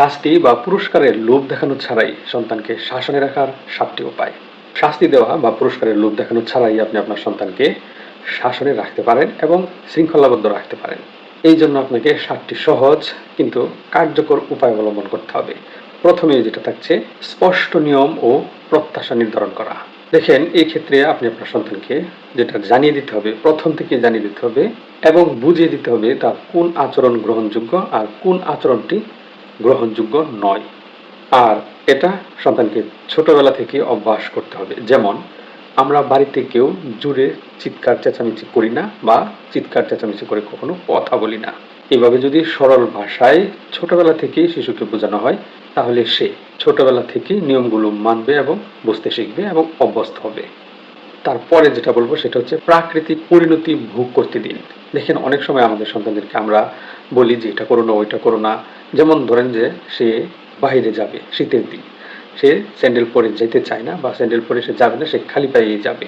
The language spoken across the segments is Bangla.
শাস্তি বা পুরস্কারের লোভ দেখানো ছাড়াই সন্তানকে শাসনে রাখার সাতটি উপায়। শাস্তি দেওয়া বা পুরস্কারের লোভ দেখানো ছাড়াই আপনি আপনার সন্তানকে শাসনে রাখতে পারেন এবং শৃঙ্খলাবদ্ধ রাখতে পারেন। এই জন্য আপনাকে সাতটি সহজ কিন্তু কার্যকর উপায় অবলম্বন করতে হবে। প্রথমে যেটা থাকছে, স্পষ্ট নিয়ম ও প্রত্যাশা নির্ধারণ করা। দেখেন, এই ক্ষেত্রে আপনি আপনার সন্তানকে যেটা জানিয়ে দিতে হবে, প্রথম থেকে জানিয়ে দিতে হবে এবং বুঝিয়ে দিতে হবে তার কোন আচরণ গ্রহণযোগ্য আর কোন আচরণটি গ্রহণযোগ্য নয়। আর এটা সন্তানকে ছোটবেলা থেকে অভ্যাস করতে হবে। যেমন, আমরা বাড়িতে কেউ জুড়ে চিৎকার, চেঁচামেচি করি না বা চিৎকার, চেঁচামেচি করে কখনো কথা বলি না। এভাবে যদি সরল ভাষায় ছোটবেলা থেকেই শিশুকে বোঝানো হয়, তাহলে সে ছোটবেলা থেকেই নিয়মগুলো মানবে এবং বুঝতে শিখবে এবং অভ্যস্ত হবে। তারপরে যেটা বলব, সেটা হচ্ছে প্রাকৃতিক পরিণতি ভোগ করতে দিন। দেখেন, অনেক সময় আমাদের সন্তানদেরকে আমরা বলি যে, এটা করো না, ওইটা করো না। যেমন ধরেন যে সে বাইরে যাবে শীতের দিন। সে স্যান্ডেল পরে যেতে চায় না বা স্যান্ডেল পরে সে যাবে না, সে খালি পায়ে যাবে।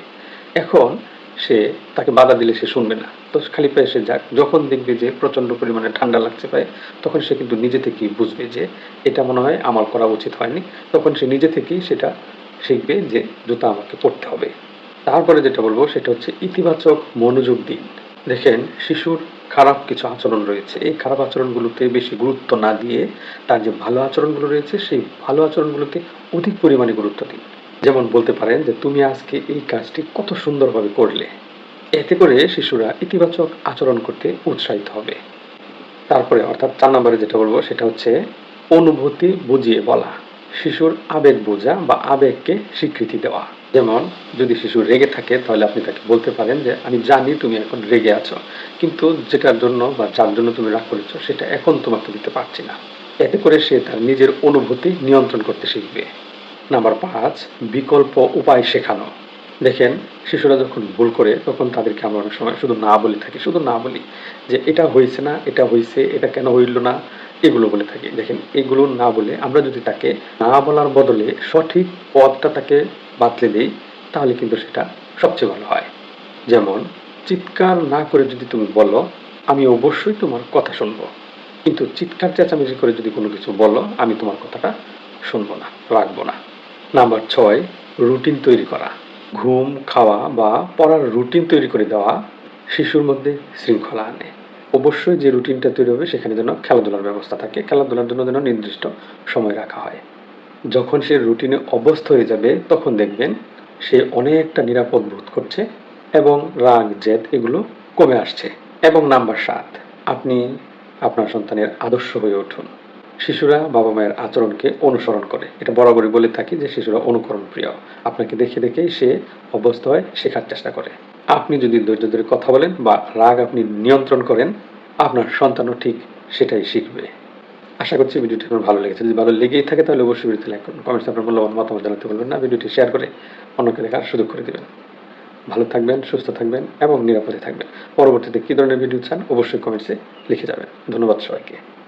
এখন সে তাকে বাধা দিলে সে শুনবে না। তো খালি পায়ে সে যাক। যখন দেখবে যে প্রচণ্ড পরিমাণে ঠান্ডা লাগছে পায়ে, তখন সে কিন্তু নিজে থেকেই বুঝবে যে এটা মনে হয় আমার করা উচিত হয়নি। তখন সে নিজে থেকেই সেটা শিখবে যে জুতা আমাকে পরতে হবে। তারপরে যেটা বলব সেটা হচ্ছে ইতিবাচক মনোযোগ দিন। দেখেন শিশুর খারাপ কিছু আচরণ রয়েছে। এই খারাপ আচরণগুলোতে বেশি গুরুত্ব না দিয়ে তার যে ভালো আচরণগুলো রয়েছে, সেই ভালো আচরণগুলোতে অধিক পরিমাণে গুরুত্ব দিন। যেমন বলতে পারেন যে, তুমি আজকে এই কাজটি কত সুন্দরভাবে করলে। এতে করে শিশুরা ইতিবাচক আচরণ করতে উৎসাহিত হবে। তারপরে অর্থাৎ চার নম্বরে যেটা বলব, সেটা হচ্ছে অনুভূতি বুঝিয়ে বলা। শিশুর আবেগ বোঝা বা আবেগকে স্বীকৃতি দেওয়া। যেমন, যদি শিশু রেগে থাকে, তাহলে আপনি তাকে বলতে পারেন যে, আমি জানি তুমি এখন রেগে আছো, কিন্তু যেটার জন্য বা যার জন্য তুমি রাগ করেছ, সেটা এখন তোমাকে দিতে পারছি না। এতে করে সে তার নিজের অনুভূতি নিয়ন্ত্রণ করতে শিখবে। নাম্বার পাঁচ, বিকল্প উপায় শেখানো। দেখেন, শিশুরা যখন ভুল করে, তখন তাদেরকে আমরা অনেক সময় শুধু না বলে থাকি, শুধু না বলি যে, এটা হয়েছে না, এটা হয়েছে, এটা কেন হইল না? এগুলো বলে থাকি। দেখেন, এগুলো না বলে আমরা যদি তাকে না বলার বদলে সঠিক পথটা তাকে বাতলে দিই তাহলে কিন্তু সেটা সবচেয়ে ভালো হয়। যেমন, চিৎকার না করে যদি তুমি বলো, আমি অবশ্যই তোমার কথা শুনব। কিন্তু চিৎকার চেঁচামেচি করে যদি কোনো কিছু বলো, আমি তোমার কথাটা শুনব না, রাখব না। নাম্বার ছয়, রুটিন তৈরি করা। ঘুম, খাওয়া বা পড়ার রুটিন তৈরি করে দেওয়া শিশুর মধ্যে শৃঙ্খলা আনে। অবশ্যই যে রুটিনটা তৈরি হবে, সেখানে যেন খেলাধুলার ব্যবস্থা থাকে। খেলাধুলার জন্য যেন নির্দিষ্ট সময় রাখা হয়। যখন সে রুটিনে অভ্যস্ত হয়ে যাবে, তখন দেখবেন সে অনেকটা নিরাপদ বোধ করছে এবং রাগ, জেদ এগুলো কমে আসছে। এবং নাম্বার সাত, আপনি আপনার সন্তানের আদর্শ হয়ে উঠুন। শিশুরা বাবা মায়ের আচরণকে অনুসরণ করে। এটা বরাবরই বলে থাকি যে শিশুরা অনুকরণ প্রিয়। আপনাকে দেখে দেখেই সে অভ্যস্ত হয়, শেখার চেষ্টা করে। আপনি যদি ধৈর্য ধরে কথা বলেন বা রাগ আপনি নিয়ন্ত্রণ করেন, আপনার সন্তানও ঠিক সেটাই শিখবে। আশা করছি ভিডিওটি আপনার ভালো লেগেছে। যদি ভালো লেগেই থাকে তাহলে অবশ্যই ভিডিওতে লাইক করুন কমেন্টস আপনার মূল্যবান মতামত জানাতে বলবেন না। ভিডিওটি শেয়ার করে অন্যকে দেখার সুযোগ করে দেবেন। ভালো থাকবেন, সুস্থ থাকবেন এবং নিরাপদে থাকবেন। পরবর্তীতে কী ধরনের ভিডিও চান অবশ্যই কমেন্টসে লিখে যাবেন। ধন্যবাদ সবাইকে।